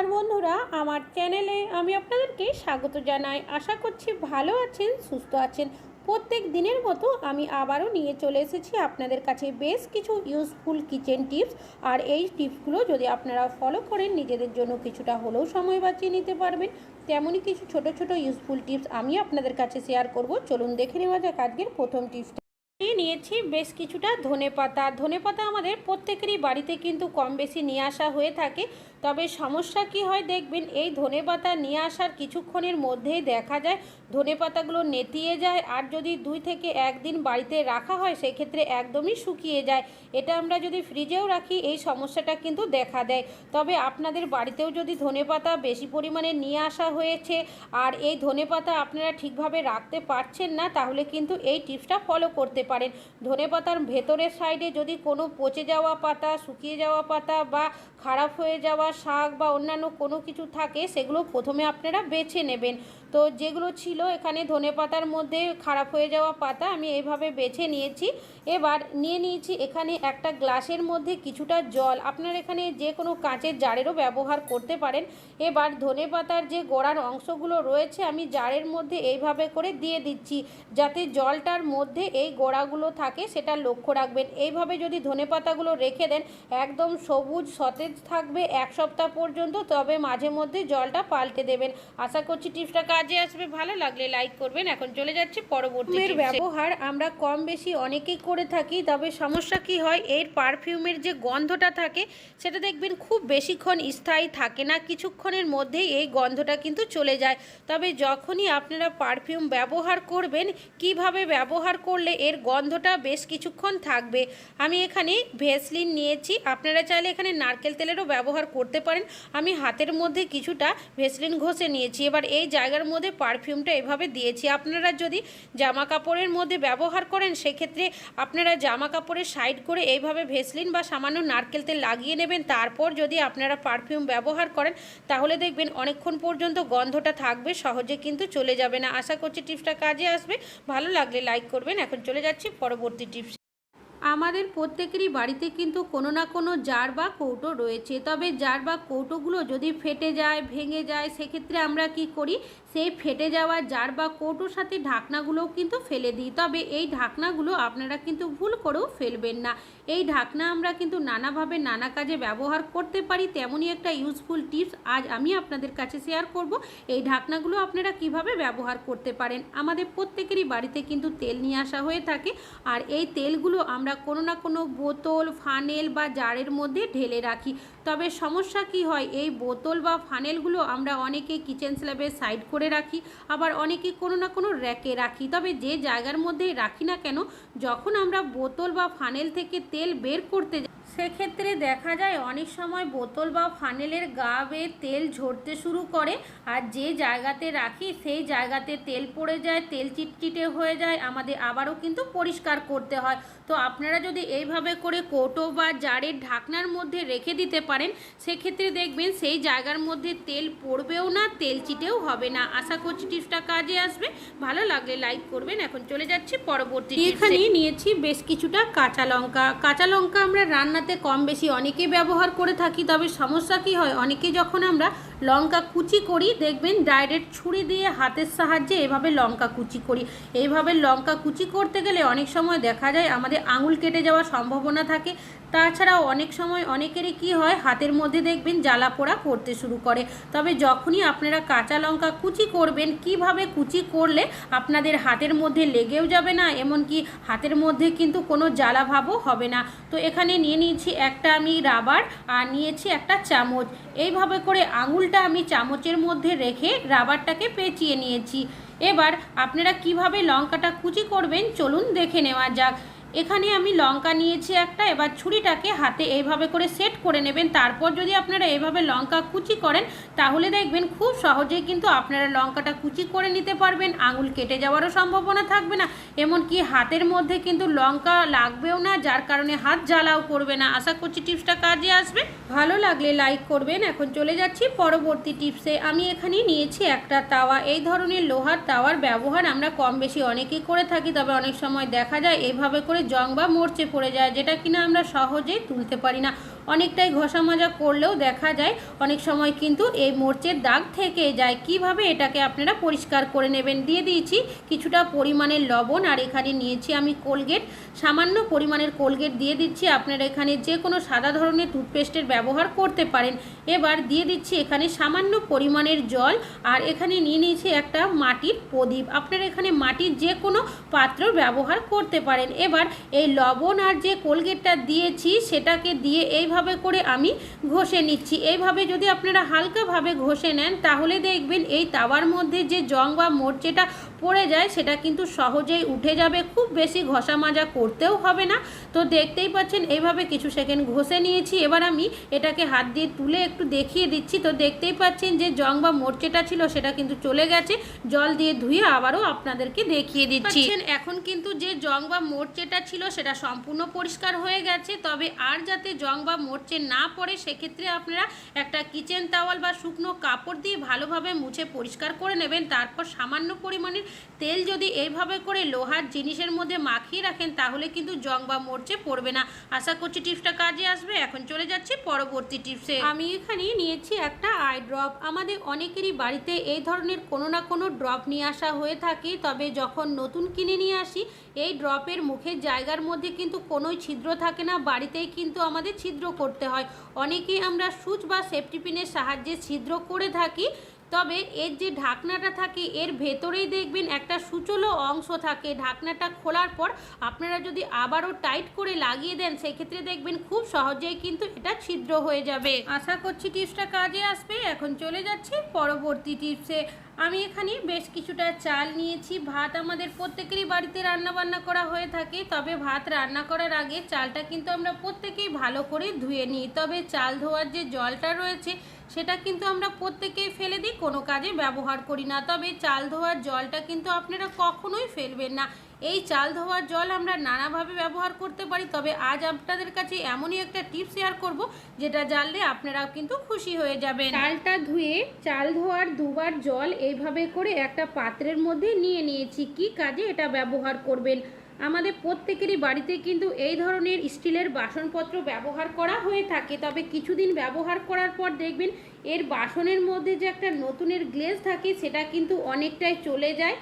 নমস্কার বন্ধুরা, আমার চ্যানেলে আমি আপনাদেরকে স্বাগত জানাই। আশা করছি ভালো আছেন, সুস্থ আছেন। প্রত্যেক দিনের মতো আমি আবারও নিয়ে চলে এসেছি আপনাদের কাছে বেশ কিছু ইউজফুল কিচেন টিপস আর এই টিপসগুলো যদি আপনারা ফলো করেন, নিজেদের জন্য কিছুটা হলেও সময় বাঁচিয়ে নিতে পারবেন। তেমনই কিছু ছোট ছোট ইউজফুল টিপস আমি আপনাদের কাছে শেয়ার করব। চলুন দেখে নেওয়া যাক আজকের প্রথম টিপস নিয়ে নিয়েছি বেশ কিছুটা ধনে পাতা ধনে পাতা আমাদের প্রত্যেকেরই বাড়িতে কিন্তু কম বেশি নিয়ে আসা হয়ে থাকে। তবে সমস্যা কি হয় দেখবেন, এই ধনে পাতা নিয়ে আসার কিছুক্ষণের মধ্যেই দেখা যায় ধনে পাতাগুলো নেতিয়ে যায় আর যদি দুই থেকে একদিন বাড়িতে রাখা হয় সেক্ষেত্রে একদমই শুকিয়ে যায়। এটা আমরা যদি ফ্রিজেও রাখি, এই সমস্যাটা কিন্তু দেখা দেয়। তবে আপনাদের বাড়িতেও যদি ধনে পাতা বেশি পরিমাণে নিয়ে আসা হয়েছে আর এই ধনে পাতা আপনারা ঠিকভাবে রাখতে পারছেন না, তাহলে কিন্তু এই টিপসটা ফলো করতে পারেন। ধনে পাতার ভেতরের সাইডে যদি কোনো পচে যাওয়া পাতা, শুকিয়ে যাওয়া পাতা বা খারাপ হয়ে যাওয়া শাক বা অন্যান্য কোনো কিছু থাকে, সেগুলো প্রথমে আপনারা বেছে নেবেন। তো যেগুলো ছিল এখানে ধনে পাতার মধ্যে খারাপ হয়ে যাওয়া পাতা আমি এইভাবে বেছে নিয়েছি। এবার নিয়ে নিয়েছি এখানে একটা গ্লাসের মধ্যে কিছুটা জল। আপনার এখানে যে কোনো কাঁচের জারেরও ব্যবহার করতে পারেন। এবার ধনে পাতার যে গোড়ার অংশগুলো রয়েছে, আমি জারের মধ্যে এইভাবে করে দিয়ে দিচ্ছি যাতে জলটার মধ্যে এই গোড়াগুলো থাকে, সেটা লক্ষ্য রাখবেন। এইভাবে যদি ধনে পাতাগুলো রেখে দেন, একদম সবুজ সতেজ থাকবে এক সপ্তাহ পর্যন্ত তবে মাঝে মধ্যে জলটা পাল্টে দেবেন। আশা করছি টিপসটা কাজে আসবে। ভালো লাগলে লাইক করবেন। এখন চলে যাচ্ছি পরবর্তী ব্যবহার আমরা কম বেশি অনেকেই করে থাকি তবে সমস্যা কি হয় এর পারফিউমের যে গন্ধটা থাকে সেটা দেখবেন খুব বেশিক্ষণ স্থায়ী থাকে না। কিছুক্ষণের মধ্যেই এই গন্ধটা কিন্তু চলে যায়। তবে যখনই আপনারা পারফিউম ব্যবহার করবেন কীভাবে ব্যবহার করলে এর গন্ধটা বেশ কিছুক্ষণ থাকবে আমি এখানে ভেসলিন নিয়েছি। আপনারা চাইলে এখানে নারকেল তেলেরও ব্যবহার করতে পারেন। আমি হাতের মধ্যে কিছুটা ভেসলিন ঘষে নিয়েছি। এবার এই জায়গার মধ্যে পারফিউমটা এভাবে দিয়েছি। আপনারা যদি জামা কাপড়ের মধ্যে ব্যবহার করেন, সেক্ষেত্রে আপনারা জামা কাপড়ের সাইড করে এইভাবে ভেসলিন বা সামান্য নারকেল তেল লাগিয়ে নেবেন। তারপর যদি আপনারা পারফিউম ব্যবহার করেন, তাহলে দেখবেন অনেকক্ষণ পর্যন্ত গন্ধটা থাকবে, সহজে কিন্তু চলে যাবে না। আশা করছি টিপসটা কাজে আসবে। ভালো লাগলে লাইক করবেন। এখন চলে যাচ্ছি পরবর্তী টিপস। আমাদের প্রত্যেকেরই বাড়িতে কিন্তু কোনো না কোনো জার বা কৌটো রয়েছে। তবে জার বা কৌটোগুলো যদি ফেটে যায়, ভেঙে যায়, সেক্ষেত্রে আমরা কি করি? সেই ফেটে যাওয়া জার বা কৌটোর সাথে ঢাকনাগুলোও কিন্তু ফেলে দিই। তবে এই ঢাকনাগুলো আপনারা কিন্তু ভুল করেও ফেলবেন না। এই ঢাকনা আমরা কিন্তু নানাভাবে নানা কাজে ব্যবহার করতে পারি। তেমনই একটা ইউজফুল টিপস আজ আমি আপনাদের কাছে শেয়ার করব। এই ঢাকনাগুলো আপনারা কীভাবে ব্যবহার করতে পারেন? আমাদের প্রত্যেকেরই বাড়িতে কিন্তু তেল নিয়ে আসা হয়ে থাকে। আর এই তেলগুলো আমরা কোনো না কোনো বোতল, ফানেল বা জারের মধ্যে ঢেলে রাখি। তবে সমস্যা কি হয়? এই বোতল বা ফানেলগুলো আমরা অনেকে কিচেন স্ল্যাবে সাইড করে রাখি, আবার অনেকে কোনো না কোনো র্যাকে রাখি। তবে যে জায়গার মধ্যে রাখি না কেন, যখন আমরা বোতল বা ফানেল থেকে তেল বের করতে যাই, সেক্ষেত্রে দেখা যায় অনেক সময় বোতল বা ফানেলের গা বেয়ে তেল ঝরতে শুরু করে, আর যে জায়গাতে রাখি, সেই জায়গাতে তেল পড়ে যায়, তেল চিটচিটে হয়ে যায়, আমাদের আবারও কিন্তু পরিষ্কার করতে হয়। তো আপনারা যদি এইভাবে করে কোটো বা জারের ঢাকনার মধ্যে রেখে দিতে পারেন, সেক্ষেত্রে দেখবেন সেই জায়গার মধ্যে তেল পড়বেও না, তেল চিটেও হবে না। আশা করছি টিপসটা কাজে আসবে। ভালো লাগলে লাইক করবেন। এখন চলে যাচ্ছি পরবর্তী এখানে নিয়েছি বেশ কিছুটা কাঁচা লঙ্কা। কাঁচা লঙ্কা আমরা রান্নাতে কম বেশি অনেকেই ব্যবহার করে থাকি, তবে সমস্যা কি হয়? অনেকে যখন আমরা লঙ্কা কুচি করি, দেখবেন ডাইরেক্ট ছুরি দিয়ে হাতের সাহায্যে এভাবে লঙ্কা কুচি করি। এইভাবে লঙ্কা কুচি করতে গেলে অনেক সময় দেখা যায় আমাদের আঙুল কেটে যাওয়ার সম্ভাবনা থাকে। তাছাড়াও অনেক সময় অনেকেরই কি হয়, হাতের মধ্যে দেখবেন জ্বালা পোড়া করতে শুরু করে। তবে যখনই আপনারা কাঁচা লঙ্কা কুচি করবেন, কীভাবে কুচি করলে আপনাদের হাতের মধ্যে লেগেও যাবে না, এমনকি হাতের মধ্যে কিন্তু কোনো জ্বালা ভাবও হবে না। তো এখানে নিয়ে নিয়েছি একটা আমি রাবার, আর নিয়েছি একটা চামচ। এইভাবে করে আঙুলটা আমি চামচের মধ্যে রেখে রাবারটাকে পেঁচিয়ে নিয়েছি। এবার আপনারা কীভাবে লঙ্কাটা কুচি করবেন, চলুন দেখে নেওয়া যাক। এখানে আমি লঙ্কা নিয়েছি একটা, এবার ছুরিটাকে হাতে এইভাবে করে সেট করে নেবেন। তারপর যদি আপনারা এইভাবে লঙ্কা কুচি করেন, তাহলে দেখবেন খুব সহজেই কিন্তু আপনারা লঙ্কাটা কুচি করে নিতে পারবেন। আঙুল কেটে যাওয়ারও সম্ভাবনা থাকবে না। এমনকি হাতের মধ্যে কিন্তু লঙ্কা লাগবেও না, যার কারণে হাত জ্বালাও করবে না। আশা করছি টিপসটা কাজে আসবে। ভালো লাগলে লাইক করবেন। এখন চলে যাচ্ছি পরবর্তী টিপসে। আমি এখানে নিয়েছি একটা তাওয়া। এই ধরনের লোহার তাওয়ার ব্যবহার আমরা কম বেশি অনেকেই করে থাকি, তবে অনেক সময় দেখা যায় এইভাবে করে জং বা মরচে পড়ে যায় যেটা কিনা আমরা সহজেই তুলতে পারি না। অনেকটাই ঘষা মাজা করলেও দেখা যায় অনেক সময় কিন্তু এই মোর্চের দাগ থেকে যায়। কীভাবে এটাকে আপনারা পরিষ্কার করে নেবেন? দিয়ে দিয়েছি কিছুটা পরিমাণের লবণ আর এখানে নিয়েছি আমি কোলগেট। সামান্য পরিমাণের কোলগেট দিয়ে দিচ্ছি। আপনারা এখানে যে কোনো সাদা ধরনের টুথপেস্টের ব্যবহার করতে পারেন। এবার দিয়ে দিচ্ছি এখানে সামান্য পরিমাণের জল আর এখানে নিয়ে নিয়েছি একটা মাটির প্রদীপ। আপনারা এখানে মাটির যে কোনো পাত্র ব্যবহার করতে পারেন। এবার এই লবণ আর যে কোলগেটটা দিয়েছি সেটাকে দিয়ে এইভাবে করে আমি ঘষে নিচ্ছি। এইভাবে যদি আপনারা হালকাভাবে ঘষে নেন, তাহলে দেখবেন এই তাওয়ার মধ্যে যে জং বা মোর্চেটা পড়ে যায়, সেটা কিন্তু সহজেই উঠে যাবে। খুব বেশি ঘষা মাজা করতেও হবে না। তো দেখতেই পাচ্ছেন, এইভাবে কিছু সেকেন্ড ঘষে নিয়েছি। এবার আমি এটাকে হাত দিয়ে তুলে একটু দেখিয়ে দিচ্ছি। তো দেখতেই পাচ্ছেন যে জং বা মোর্চেটা ছিল, সেটা কিন্তু চলে গেছে। জল দিয়ে ধুয়ে আবারও আপনাদেরকে দেখিয়ে দিচ্ছি। এখন কিন্তু যে জং বা মোর্চেটা ছিল, সেটা সম্পূর্ণ পরিষ্কার হয়ে গেছে। তবে আর যাতে জং বা মোর্চে না পড়ে সেক্ষেত্রে আপনারা একটা কিচেন টাওয়াল বা শুকনো কাপড় দিয়ে ভালোভাবে মুছে পরিষ্কার করে নেবেন। তারপর সামান্য পরিমাণের তেল যদি এইভাবে করে লোহার জিনিসের মধ্যে মাখিয়ে রাখেন, তাহলে কিন্তু জং বা মোর্চে পড়বে না। আশা করছি টিপসটা কাজে আসবে। এখন চলে যাচ্ছি পরবর্তী টিপসে। আমি এখানে নিয়েছি একটা আই ড্রপ আমাদের অনেকেরই বাড়িতে এই ধরনের কোনো না কোনো ড্রপ নিয়ে আসা হয়ে থাকে। তবে যখন নতুন কিনে নিয়ে আসি, এই ড্রপের মুখের জায়গার মধ্যে কিন্তু কোনোই ছিদ্র থাকে না। বাড়িতেই কিন্তু আমাদের ছিদ্র করতে হয়। অনেকেই আমরা সুচ বা সেফটি পিনের সাহায্যে ছিদ্র করে থাকি। তবে এর যে ঢাকনাটা থাকে, এর ভেতরেই দেখবেন একটা সুচলো অংশ থাকে। ঢাকনাটা খোলার পর আপনারা যদি আবারও টাইট করে লাগিয়ে দেন, সেক্ষেত্রে দেখবেন খুব সহজেই কিন্তু এটা ছিদ্র হয়ে যাবে। আশা করছি টিপসটা কাজে আসবে। এখন চলে যাচ্ছি পরবর্তী টিপসে। আমি এখানে বেশ কিছুটা চাল নিয়েছি। ভাত আমাদের প্রত্যেকেরই বাড়িতে রান্না বান্না করা হয়ে থাকে, তবে ভাত রান্না করার আগে চালটা কিন্তু আমরা প্রত্যেকেই ভালো করে ধুয়ে নিই। তবে চাল ধোয়ার যে জলটা রয়েছে সেটা কিন্তু আমরা প্রত্যেকেই ফেলে দিই, কোনো কাজে ব্যবহার করি না। তবে চাল ধোয়ার জলটা কিন্তু আপনারা কখনোই ফেলবেন না। এই চাল ধোয়ার জল আমরা নানাভাবে ব্যবহার করতে পারি, তবে আজ আপনাদের কাছে এমনই একটা টিপ শেয়ার করব, যেটা জানলে আপনারা কিন্তু খুশি হয়ে যাবেন। চালটা ধুয়ে চাল ধোয়ার দুবার জল এইভাবে করে একটা পাত্রের মধ্যে নিয়ে নিয়েছি। কি কাজে এটা ব্যবহার করবেন? আমাদের প্রত্যেকেরই বাড়িতে কিন্তু এই ধরনের স্টিলের বাসনপত্র ব্যবহার করা হয়ে থাকে। তবে কিছুদিন ব্যবহার করার পর দেখবেন এর বাসনের মধ্যে যে একটা নতুনের গ্লেজ থাকে, সেটা কিন্তু অনেকটাই চলে যায়।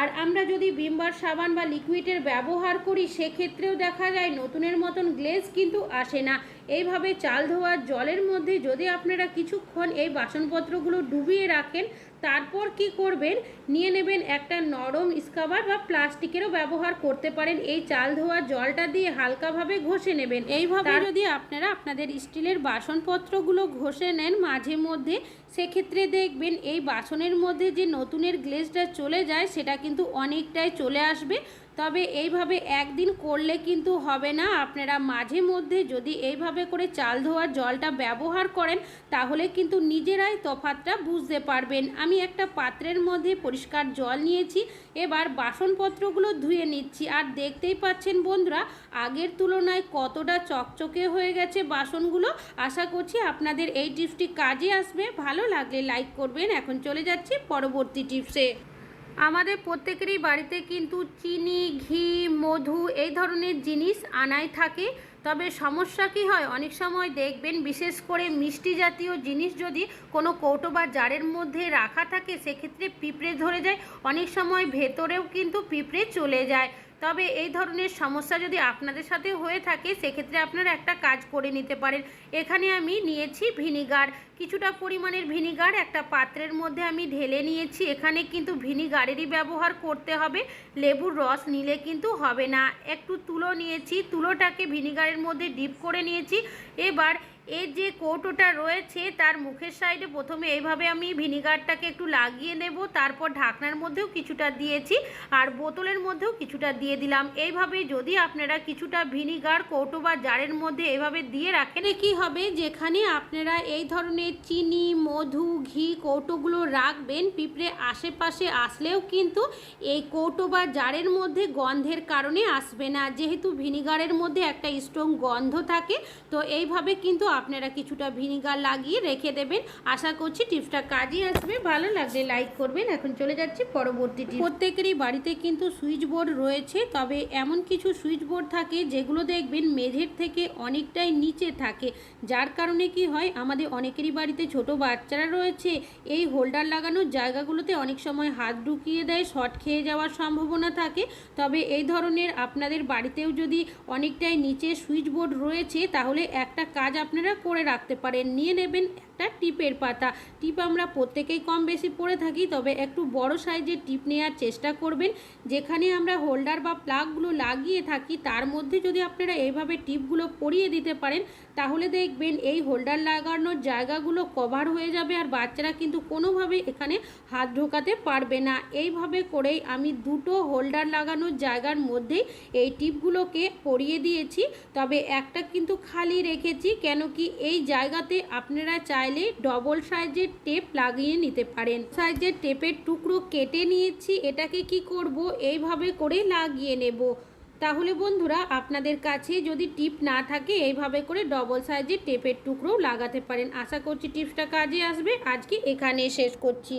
আর আমরা যদি ভিমবার সাবান বা লিকুইডের ব্যবহার করি, সেক্ষেত্রেও দেখা যায় নতুনের মতন গ্লেজ কিন্তু আসে না। এইভাবে চাল ধোয়ার জলের মধ্যে যদি আপনারা কিছুক্ষণ এই বাসনপত্রগুলো ডুবিয়ে রাখেন তারপর কি করবেন? নিয়ে নেবেন একটা নরম স্কাবার বা প্লাস্টিকেরও ব্যবহার করতে পারেন। এই চাল ধোয়া জলটা দিয়ে হালকাভাবে ঘষে নেবেন। এইভাবে যদি আপনারা আপনাদের স্টিলের বাসনপত্রগুলো ঘষে নেন মাঝে মধ্যে সেক্ষেত্রে দেখবেন এই বাসনের মধ্যে যে নতুনের গ্লেজটা চলে যায় সেটা কিন্তু অনেকটাই চলে আসবে। তবে এইভাবে একদিন করলে কিন্তু হবে না। আপনারা মাঝে মধ্যে যদি এইভাবে করে চাল ধোয়ার জলটা ব্যবহার করেন, তাহলে কিন্তু নিজেরাই তফাতটা বুঝতে পারবেন। আমি একটা পাত্রের মধ্যে পরিষ্কার জল নিয়েছি, এবার বাসনপত্রগুলো ধুয়ে নিচ্ছি। আর দেখতেই পাচ্ছেন বন্ধুরা, আগের তুলনায় কতটা চকচকে হয়ে গেছে বাসনগুলো। আশা করছি আপনাদের এই টিপসটি কাজে আসবে। ভালো লাগলে লাইক করবেন। এখন চলে যাচ্ছি পরবর্তী টিপসে। আমাদের প্রত্যেকেরই বাড়িতে কিন্তু চিনি, ঘি, মধু এই ধরনের জিনিস আনাই থাকে। তবে সমস্যা কি হয়? অনেক সময় দেখবেন বিশেষ করে মিষ্টি জাতীয় জিনিস যদি কোনো কৌটো বা জারের মধ্যে রাখা থাকে, সেক্ষেত্রে পিঁপড়ে ধরে যায়। অনেক সময় ভেতরেও কিন্তু পিঁপড়ে চলে যায়। তবে এই ধরনের সমস্যা যদি আপনাদের সাথে হয়ে থাকে, সেক্ষেত্রে আপনারা একটা কাজ করে নিতে পারেন। এখানে আমি নিয়েছি ভিনিগার। কিছুটা পরিমাণের ভিনিগার একটা পাত্রের মধ্যে আমি ঢেলে নিয়েছি। এখানে কিন্তু ভিনিগারেরই ব্যবহার করতে হবে। লেবুর রস নিলে কিন্তু হবে না। একটু তুলো নিয়েছি। তুলোটাকে ভিনিগারের মধ্যে ডিপ করে নিয়েছি। এবার এর যে কৌটোটা রয়েছে তার মুখের সাইডে প্রথমে এইভাবে আমি ভিনিগারটাকে একটু লাগিয়ে নেব, তারপর ঢাকনার মধ্যেও কিছুটা দিয়েছি আর বোতলের মধ্যেও কিছুটা দিয়ে দিলাম। এইভাবে যদি আপনারা কিছুটা ভিনিগার, কৌটো বা জারের মধ্যে এভাবে দিয়ে রাখেন কি হবে? যেখানে আপনারা এই ধরনের চিনি, মধু, ঘি কৌটোগুলো রাখবেন, পিঁপড়ে আশেপাশে আসলেও কিন্তু এই কৌটো বা জারের মধ্যে গন্ধের কারণে আসবে না। যেহেতু ভিনিগারের মধ্যে একটা স্ট্রং গন্ধ থাকে, তো এইভাবে কিন্তু আপনারা কিছুটা ভিনিগার লাগিয়ে রেখে দেবেন। আশা করছি টিপসটা কাজে আসবে। ভালো লাগলে লাইক করবেন। এখন চলে যাচ্ছি পরবর্তী প্রত্যেকেরই বাড়িতে কিন্তু সুইচ বোর্ড রয়েছে, তবে এমন কিছু সুইচ বোর্ড থাকে যেগুলো দেখবেন মেঝের থেকে অনেকটাই নিচে থাকে। যার কারণে কি হয়, আমাদের অনেকেরই বাড়িতে ছোট বাচ্চারা রয়েছে। এই হোল্ডার লাগানোর জায়গাগুলোতে অনেক সময় হাত ঢুকিয়ে দেয় শর্ট খেয়ে যাওয়ার সম্ভাবনা থাকে। তবে এই ধরনের আপনাদের বাড়িতেও যদি অনেকটাই নিচে সুইচ বোর্ড রয়েছে, তাহলে একটা কাজ আপনারা করে রাখতে পারেন। নিয়ে নেবেন একটা টিপের পাতা। টিপ আমরা প্রত্যেকেই কম বেশি পরে থাকি, তবে একটু বড় সাইজের টিপ নেওয়ার চেষ্টা করবেন। যেখানে আমরা হোল্ডার বা প্লাগগুলো লাগিয়ে থাকি, তার মধ্যে যদি আপনারা এইভাবে টিপগুলো পরিয়ে দিতে পারেন, তাহলে দেখবেন এই হোল্ডার লাগানোর জায়গাগুলো কভার হয়ে যাবে আর বাচ্চারা কিন্তু কোনোভাবে এখানে হাত ঢোকাতে পারবে না। এইভাবে করেই আমি দুটো হোল্ডার লাগানোর জায়গার মধ্যেই এই টিপগুলোকে পরিয়ে দিয়েছি। তবে একটা কিন্তু খালি রেখেছি, কেন কি এই জায়গাতে আপনারা চাইলে ডবল সাইজের টেপ লাগিয়ে নিতে পারেন। সাইজের টেপের টুকরো কেটে নিয়েছি, এটাকে কি করব? এইভাবে করে লাগিয়ে নেব। তাহলে বন্ধুরা, আপনাদের কাছে যদি টিপ না থাকে, এইভাবে করে ডবল সাইজের টেপের টুকরো লাগাতে পারেন। আশা করছি টিপসটা কাজে আসবে। আজকে এখানে শেষ করছি।